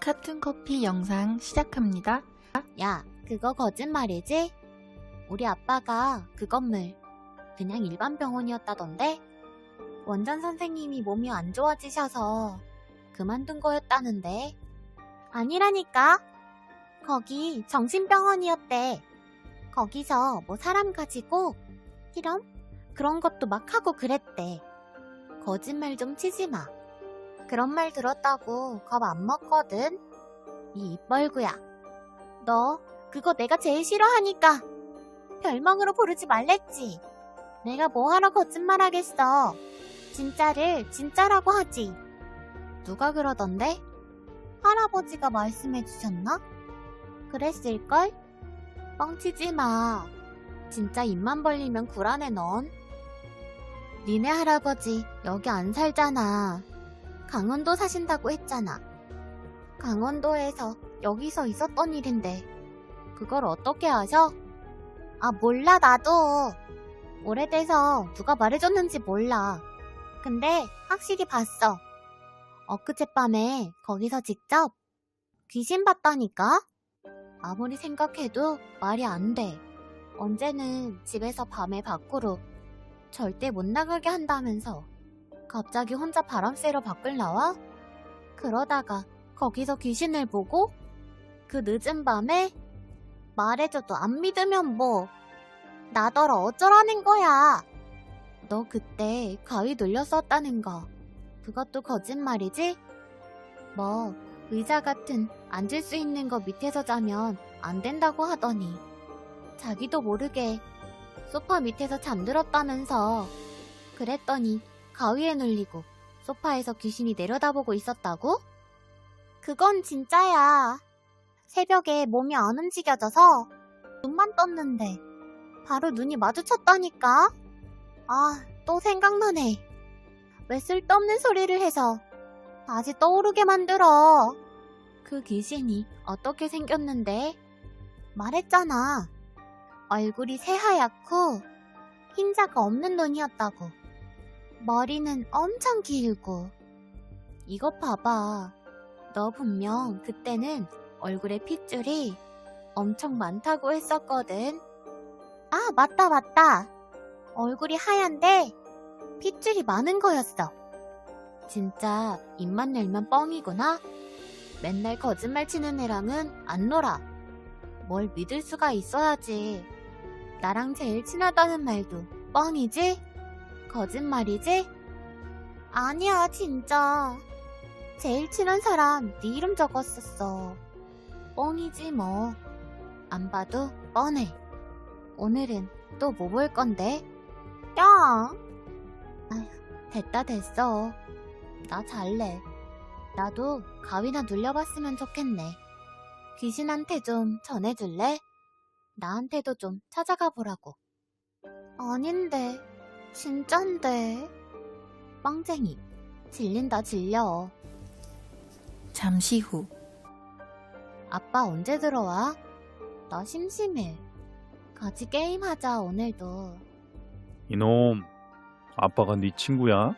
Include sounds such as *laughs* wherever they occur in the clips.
카툰 커피 영상 시작합니다. 야, 그거 거짓말이지? 우리 아빠가 그 건물 그냥 일반 병원이었다던데? 원장 선생님이 몸이 안 좋아지셔서 그만둔 거였다는데? 아니라니까? 거기 정신병원이었대. 거기서 뭐 사람 가지고 실험? 그런 것도 막 하고 그랬대. 거짓말 좀 치지 마. 그런 말 들었다고 겁 안 먹거든? 이 입벌구야. 너 그거 내가 제일 싫어하니까 별명으로 부르지 말랬지. 내가 뭐하러 거짓말하겠어. 진짜를 진짜라고 하지. 누가 그러던데? 할아버지가 말씀해 주셨나? 그랬을걸? 뻥치지 마. 진짜 입만 벌리면 굴하네 넌. 니네 할아버지 여기 안 살잖아. 강원도 사신다고 했잖아. 강원도에서 여기서 있었던 일인데 그걸 어떻게 아셔? 아 몰라 나도. 오래돼서 누가 말해줬는지 몰라. 근데 확실히 봤어. 엊그젯밤에 거기서 직접 귀신 봤다니까? 아무리 생각해도 말이 안 돼. 언제는 집에서 밤에 밖으로 절대 못 나가게 한다면서 갑자기 혼자 바람 쐬러 밖을 나와? 그러다가 거기서 귀신을 보고 그 늦은 밤에 말해줘도 안 믿으면 뭐 나더러 어쩌라는 거야. 너 그때 가위 눌렸었다는 거 그것도 거짓말이지? 뭐 의자 같은 앉을 수 있는 거 밑에서 자면 안 된다고 하더니 자기도 모르게 소파 밑에서 잠들었다면서 그랬더니 가위에 눌리고 소파에서 귀신이 내려다보고 있었다고? 그건 진짜야. 새벽에 몸이 안 움직여져서 눈만 떴는데 바로 눈이 마주쳤다니까. 아, 또 생각나네. 왜 쓸데없는 소리를 해서 다시 떠오르게 만들어. 그 귀신이 어떻게 생겼는데? 말했잖아. 얼굴이 새하얗고 흰자가 없는 눈이었다고. 머리는 엄청 길고. 이것 봐봐. 너 분명 그때는 얼굴에 핏줄이 엄청 많다고 했었거든. 아, 맞다, 맞다. 얼굴이 하얀데 핏줄이 많은 거였어. 진짜 입만 열면 뻥이구나. 맨날 거짓말 치는 애랑은 안 놀아. 뭘 믿을 수가 있어야지. 나랑 제일 친하다는 말도 뻥이지? 거짓말이지? 아니야, 진짜. 제일 친한 사람 네 이름 적었었어. 뻥이지 뭐. 안 봐도 뻔해. 오늘은 또 뭐 볼 건데? 야! 아휴, 됐다 됐어. 나 잘래. 나도 가위나 눌려봤으면 좋겠네. 귀신한테 좀 전해줄래? 나한테도 좀 찾아가 보라고. 아닌데, 진짠데. 뻥쟁이, 질린다 질려. 잠시 후 아빠 언제 들어와? 나 심심해. 같이 게임하자, 오늘도. 이놈, 아빠가 네 친구야?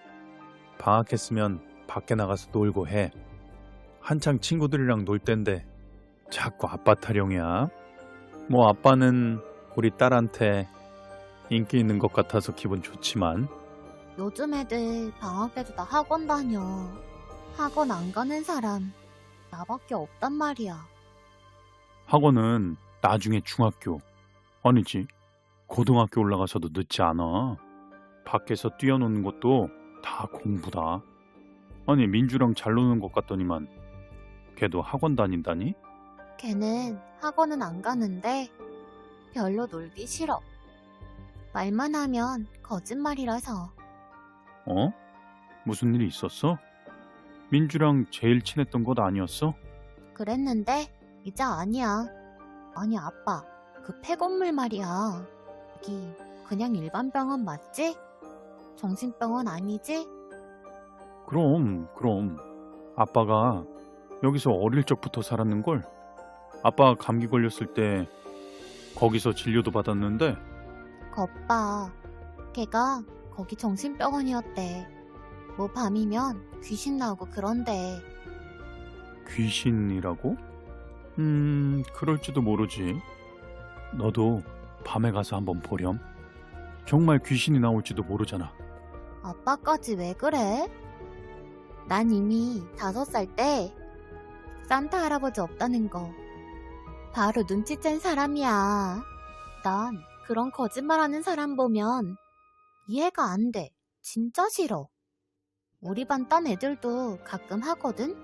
방학했으면 밖에 나가서 놀고 해. 한창 친구들이랑 놀 땐데 자꾸 아빠 타령이야. 뭐 아빠는 우리 딸한테 인기 있는 것 같아서 기분 좋지만 요즘 애들 방학 때도 다 학원 다녀. 학원 안 가는 사람 나밖에 없단 말이야. 학원은 나중에 중학교 아니지 고등학교 올라가서도 늦지 않아. 밖에서 뛰어노는 것도 다 공부다. 아니 민주랑 잘 노는 것 같더니만 걔도 학원 다닌다니? 걔는 학원은 안 가는데 별로 놀기 싫어. 말만 하면 거짓말이라서. 어? 무슨 일이 있었어? 민주랑 제일 친했던 것 아니었어? 그랬는데 이제 아니야. 아니 아빠, 그 폐건물 말이야. 여기 그냥 일반 병원 맞지? 정신병원 아니지? 그럼 그럼 아빠가 여기서 어릴 적부터 살았는 걸 아빠 감기 걸렸을 때 거기서 진료도 받았는데 겉봐. 걔가 거기 정신병원이었대. 뭐 밤이면 귀신 나오고 그런데. 귀신이라고? 음, 그럴지도 모르지. 너도 밤에 가서 한번 보렴. 정말 귀신이 나올지도 모르잖아. 아빠까지 왜 그래? 난 이미 다섯 살 때 산타 할아버지 없다는 거 바로 눈치챈 사람이야. 난 그런 거짓말하는 사람 보면 이해가 안 돼. 진짜 싫어. 우리 반 딴 애들도 가끔 하거든?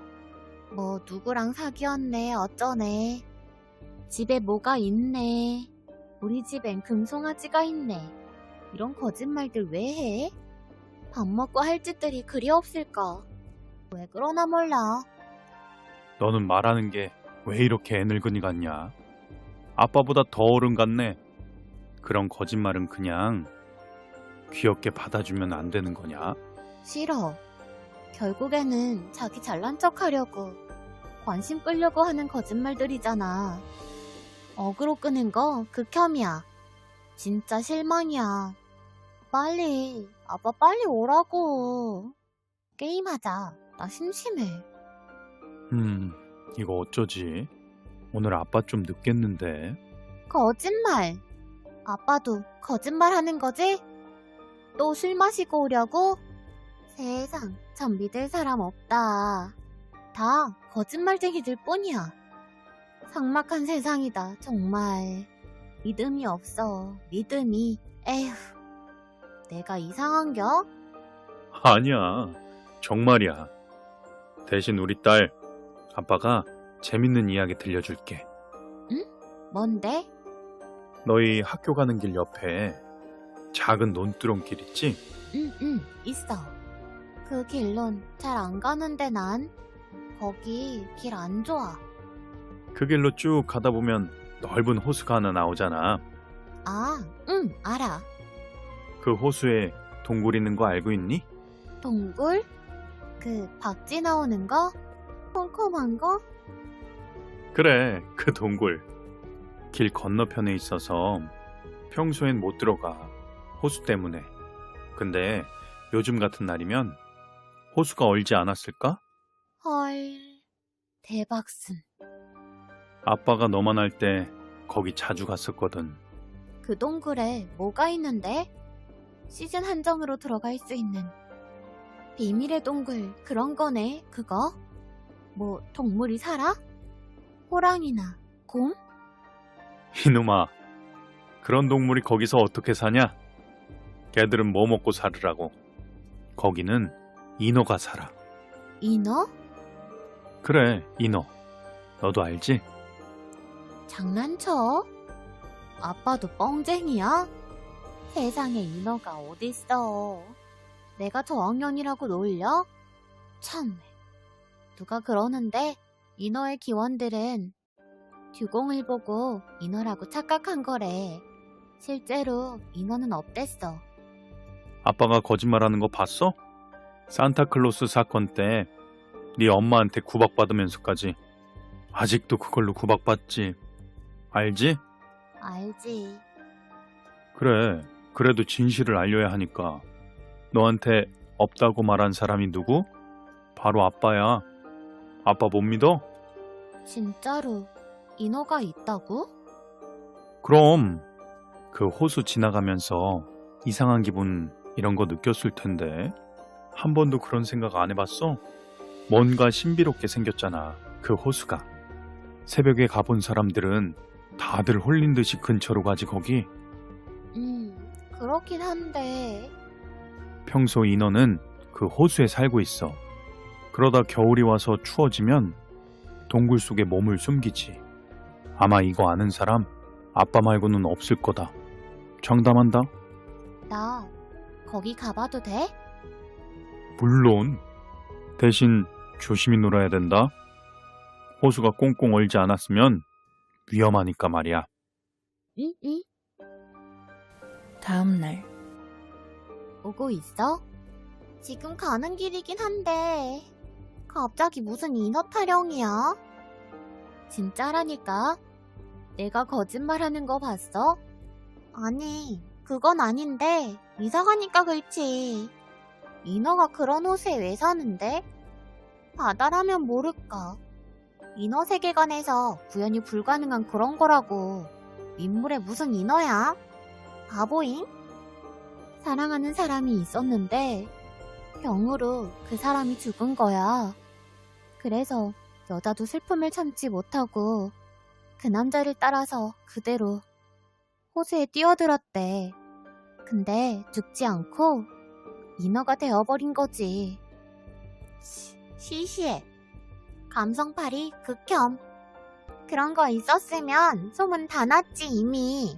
뭐 누구랑 사귀었네 어쩌네. 집에 뭐가 있네. 우리 집엔 금송아지가 있네. 이런 거짓말들 왜 해? 밥 먹고 할 짓들이 그리 없을까? 왜 그러나 몰라. 너는 말하는 게 왜 이렇게 애늙은이 같냐? 아빠보다 더 어른 같네. 그런 거짓말은 그냥 귀엽게 받아주면 안 되는 거냐? 싫어. 결국에는 자기 잘난 척 하려고, 관심 끌려고 하는 거짓말들이잖아. 어그로 끄는 거 극혐이야. 진짜 실망이야. 빨리, 아빠 빨리 오라고. 게임하자. 나 심심해. 음, 이거 어쩌지? 오늘 아빠 좀 늦겠는데. 거짓말. 아빠도 거짓말 하는 거지? 또 술 마시고 오려고? 세상, 전 믿을 사람 없다. 다 거짓말쟁이들 뿐이야. 삭막한 세상이다, 정말. 믿음이 없어, 믿음이. 에휴. 내가 이상한겨? 아니야. 정말이야. 대신 우리 딸, 아빠가 재밌는 이야기 들려줄게. 뭔데? 너희 학교 가는 길 옆에 작은 논두렁길 있지? 응, 응, 있어. 그 길론 잘 안 가는데 난. 거기 길 안 좋아. 그 길로 쭉 가다 보면 넓은 호수가 하나 나오잖아. 아, 응, 알아. 그 호수에 동굴 있는 거 알고 있니? 동굴? 그 박쥐 나오는 거? 컴컴한 거? 그래, 그 동굴. 길 건너편에 있어서 평소엔 못 들어가. 호수 때문에. 근데 요즘 같은 날이면 호수가 얼지 않았을까? 헐, 대박순. 아빠가 너만 할 때 거기 자주 갔었거든. 그 동굴에 뭐가 있는데? 시즌 한정으로 들어갈 수 있는 비밀의 동굴 그런 거네, 그거? 뭐 동물이 살아? 호랑이나 곰? 이놈아, 그런 동물이 거기서 어떻게 사냐? 걔들은 뭐 먹고 살으라고. 거기는 인어가 살아. 인어? 그래, 인어. 너도 알지? 장난쳐? 아빠도 뻥쟁이야? 세상에 인어가 어딨어. 내가 저학년이라고 놀려? 참네. 누가 그러는데 인어의 기원들은 듀공을 보고 인어라고 착각한 거래. 실제로 인어는 없댔어. 아빠가 거짓말하는 거 봤어? 산타클로스 사건 때 네 엄마한테 구박받으면서까지 아직도 그걸로 구박받지. 알지? 알지. 그래. 그래도 진실을 알려야 하니까. 너한테 없다고 말한 사람이 누구? 바로 아빠야. 아빠 못 믿어? 진짜로 인어가 있다고? 그럼 그 호수 지나가면서 이상한 기분 이런 거 느꼈을 텐데 한 번도 그런 생각 안 해봤어? 뭔가 신비롭게 생겼잖아 그 호수가 새벽에 가본 사람들은 다들 홀린 듯이 근처로 가지 거기 음, 그렇긴 한데. 평소 인어는 그 호수에 살고 있어 그러다 겨울이 와서 추워지면 동굴 속에 몸을 숨기지 아마 이거 아는 사람 아빠 말고는 없을 거다 장담한다 나 거기 가봐도 돼? 물론 대신 조심히 놀아야 된다. 호수가 꽁꽁 얼지 않았으면 위험하니까 말이야. 응, 응. 다음 날 오고 있어? 지금 가는 길이긴 한데 갑자기 무슨 인어 타령이야? 진짜라니까? 내가 거짓말하는 거 봤어? 아니, 그건 아닌데 이사 가니까 그렇지. 인어가 그런 옷에 왜 사는데? 바다라면 모를까. 인어 세계관에서 구현이 불가능한 그런 거라고. 인물에 무슨 인어야? 바보잉? 사랑하는 사람이 있었는데 병으로 그 사람이 죽은 거야. 그래서 여자도 슬픔을 참지 못하고 그 남자를 따라서 그대로 호수에 뛰어들었대. 근데 죽지 않고 인어가 되어버린 거지. 시, 시시해. 감성팔이 극혐. 그런 거 있었으면 소문 다 났지 이미.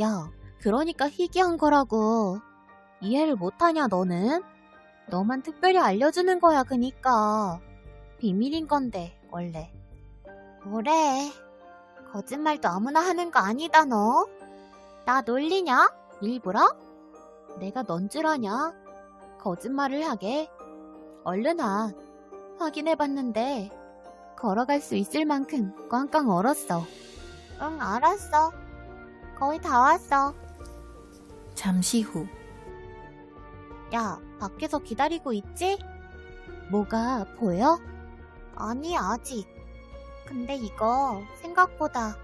야, 그러니까 희귀한 거라고. 이해를 못하냐 너는? 너만 특별히 알려주는 거야 그니까. 비밀인 건데 원래. 뭐래. 거짓말도 아무나 하는 거 아니다 너. 나 놀리냐? 일부러? 내가 넌 줄 아냐? 거짓말을 하게. 얼른 와. 확인해봤는데 걸어갈 수 있을 만큼 꽝꽝 얼었어. 응, 알았어. 거의 다 왔어. 잠시 후. 야, 밖에서 기다리고 있지? 뭐가 보여? 아니, 아직. 근데 이거 생각보다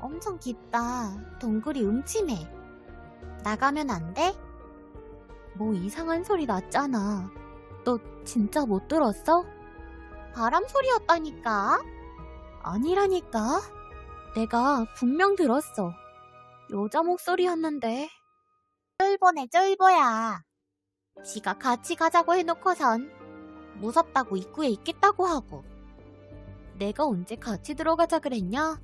엄청 깊다. 동굴이 음침해. 나가면 안 돼? 뭐 이상한 소리 났잖아. 너 진짜 못 들었어? 바람 소리였다니까? 아니라니까? 내가 분명 들었어. 여자 목소리였는데. 쫄보네, 쫄보야. 지가 같이 가자고 해놓고선 무섭다고 입구에 있겠다고 하고. 내가 언제 같이 들어가자 그랬냐?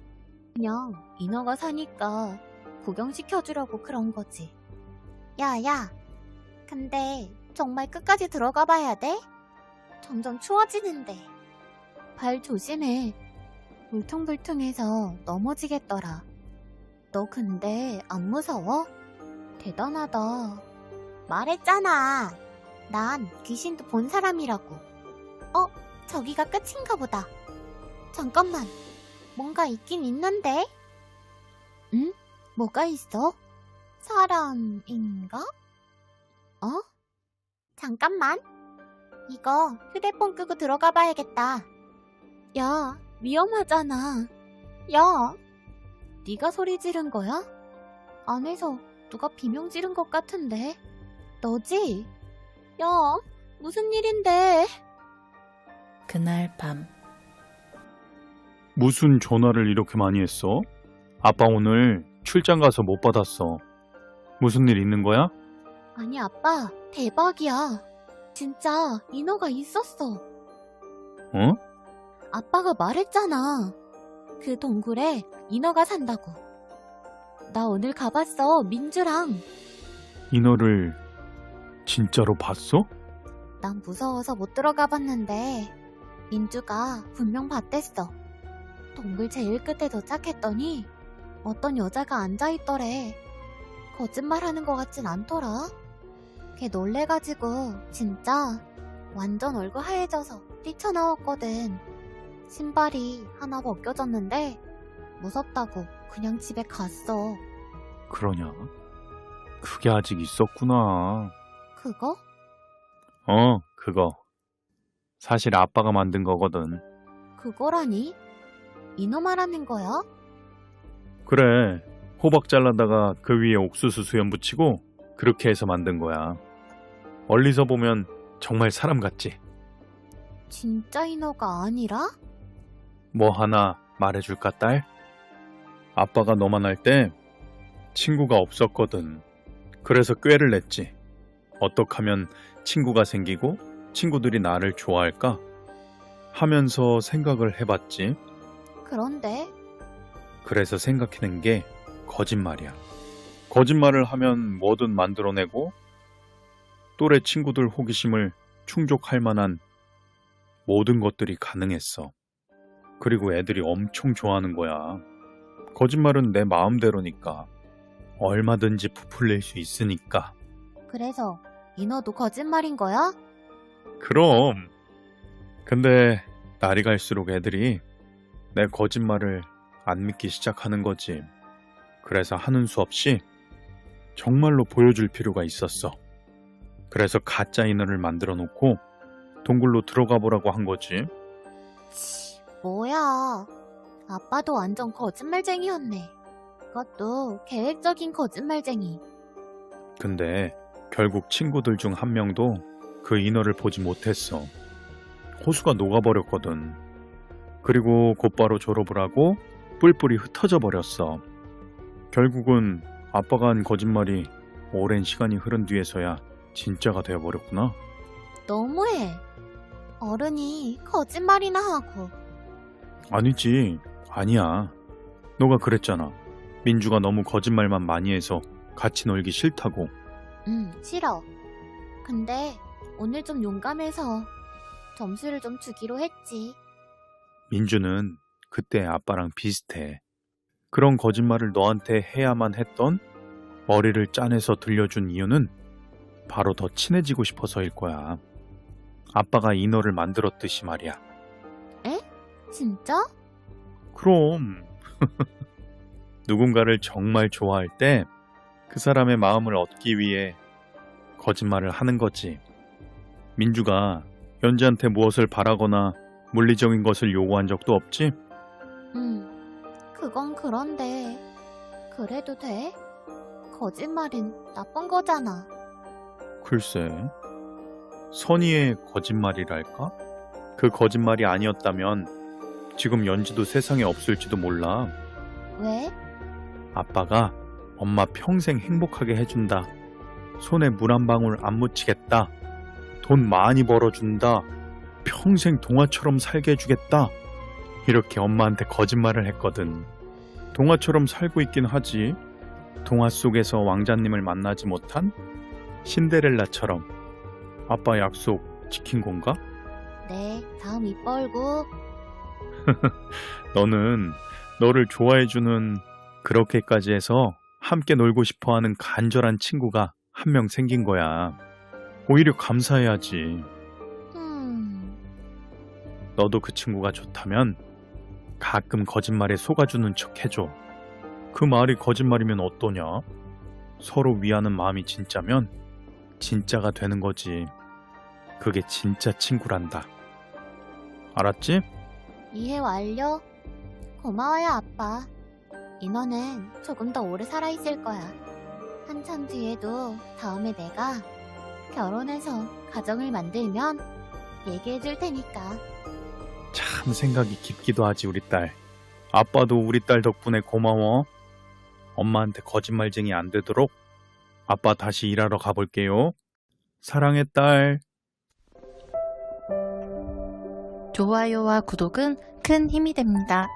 그냥 인어가 사니까 구경시켜주려고 그런 거지. 야, 야. 근데 정말 끝까지 들어가 봐야 돼? 점점 추워지는데. 발 조심해. 울퉁불퉁해서 넘어지겠더라. 너 근데 안 무서워? 대단하다. 말했잖아. 난 귀신도 본 사람이라고. 어, 저기가 끝인가 보다. 잠깐만. 뭔가 있긴 있는데? 응? 뭐가 있어? 사람인가? 어? 잠깐만. 이거 휴대폰 끄고 들어가 봐야겠다. 야, 위험하잖아. 야, 네가 소리 지른 거야? 안에서 누가 비명 지른 것 같은데. 너지? 야, 무슨 일인데? 그날 밤. 무슨 전화를 이렇게 많이 했어? 아빠 오늘 출장 가서 못 받았어. 무슨 일 있는 거야? 아니, 아빠, 대박이야. 진짜 인어가 있었어. 어? 아빠가 말했잖아. 그 동굴에 인어가 산다고. 나 오늘 가봤어, 민주랑. 인어를 진짜로 봤어? 난 무서워서 못 들어가 봤는데, 민주가 분명 봤댔어. 동굴 제일 끝에 도착했더니, 어떤 여자가 앉아있더래. 거짓말 하는 것 같진 않더라. 걔 놀래가지고, 진짜, 완전 얼굴 하얘져서 뛰쳐나왔거든. 신발이 하나 벗겨졌는데, 무섭다고 그냥 집에 갔어. 그러냐? 그게 아직 있었구나. 그거? 어, 그거. 사실 아빠가 만든 거거든. 그거라니? 말하는 거야? 그래. 호박 잘라다가 그 위에 옥수수 수염 붙이고 그렇게 해서 만든 거야. 멀리서 보면 정말 사람 같지? 진짜 인어가 아니라? 뭐 하나 말해줄까, 딸? 아빠가 너만 할 때 친구가 없었거든. 그래서 꾀를 냈지. 어떻게 하면 친구가 생기고 친구들이 나를 좋아할까? 하면서 생각을 해봤지. 그런데 그래서 생각해낸 게 거짓말이야. 거짓말을 하면 뭐든 만들어내고 또래 친구들 호기심을 충족할 만한 모든 것들이 가능했어. 그리고 애들이 엄청 좋아하는 거야. 거짓말은 내 마음대로니까. 얼마든지 부풀릴 수 있으니까. 그래서 인어도 거짓말인 거야? 그럼. 근데 날이 갈수록 애들이 내 거짓말을 안 믿기 시작하는 거지. 그래서 하는 수 없이 정말로 보여줄 필요가 있었어. 그래서 가짜 인어를 만들어 놓고 동굴로 들어가 보라고 한 거지. 치, 뭐야. 아빠도 완전 거짓말쟁이였네. 그것도 계획적인 거짓말쟁이. 근데 결국 친구들 중 한 명도 그 인어를 보지 못했어. 호수가 녹아버렸거든. 그리고 곧바로 졸업을 하고 뿔뿔이 흩어져 버렸어. 결국은 아빠가 한 거짓말이 오랜 시간이 흐른 뒤에서야 진짜가 되어버렸구나. 너무해. 어른이 거짓말이나 하고. 아니지. 아니야. 너가 그랬잖아. 민주가 너무 거짓말만 많이 해서 같이 놀기 싫다고. 응, 싫어. 근데 오늘 좀 용감해서 점수를 좀 주기로 했지. 민주는 그때 아빠랑 비슷해. 그런 거짓말을 너한테 해야만 했던 머리를 짜내서 들려준 이유는 바로 더 친해지고 싶어서일 거야. 아빠가 인어를 만들었듯이 말이야. 진짜? 그럼. *laughs* 누군가를 정말 좋아할 때 그 사람의 마음을 얻기 위해 거짓말을 하는 거지. 민주가 연지한테 무엇을 바라거나 물리적인 것을 요구한 적도 없지? 응. 그건 그런데 그래도 돼? 거짓말은 나쁜 거잖아. 글쎄, 선의의 거짓말이랄까? 그 거짓말이 아니었다면 지금 연지도 세상에 없을지도 몰라. 왜? 아빠가 엄마 평생 행복하게 해준다. 손에 물 한 방울 안 묻히겠다. 돈 많이 벌어준다. 평생 동화처럼 살게 해주겠다. 이렇게 엄마한테 거짓말을 했거든. 동화처럼 살고 있긴 하지. 동화 속에서 왕자님을 만나지 못한 신데렐라처럼. 아빠 약속 지킨 건가? 네, 다음 입 벌고. *laughs* 너는 너를 좋아해주는 그렇게까지 해서 함께 놀고 싶어 하는 간절한 친구가 한 명 생긴 거야. 오히려 감사해야지. 음, 너도 그 친구가 좋다면 가끔 거짓말에 속아주는 척 해줘. 그 말이 거짓말이면 어떠냐? 서로 위하는 마음이 진짜면 진짜가 되는 거지. 그게 진짜 친구란다. 알았지? 이해 완료. 고마워요, 아빠. 인어는 조금 더 오래 살아있을 거야. 한참 뒤에도 다음에 내가 결혼해서 가정을 만들면 얘기해 줄 테니까. 참 생각이 깊기도 하지 우리 딸. 아빠도 우리 딸 덕분에 고마워. 엄마한테 거짓말쟁이 안 되도록 아빠 다시 일하러 가볼게요. 사랑해 딸. 좋아요와 구독은 큰 힘이 됩니다.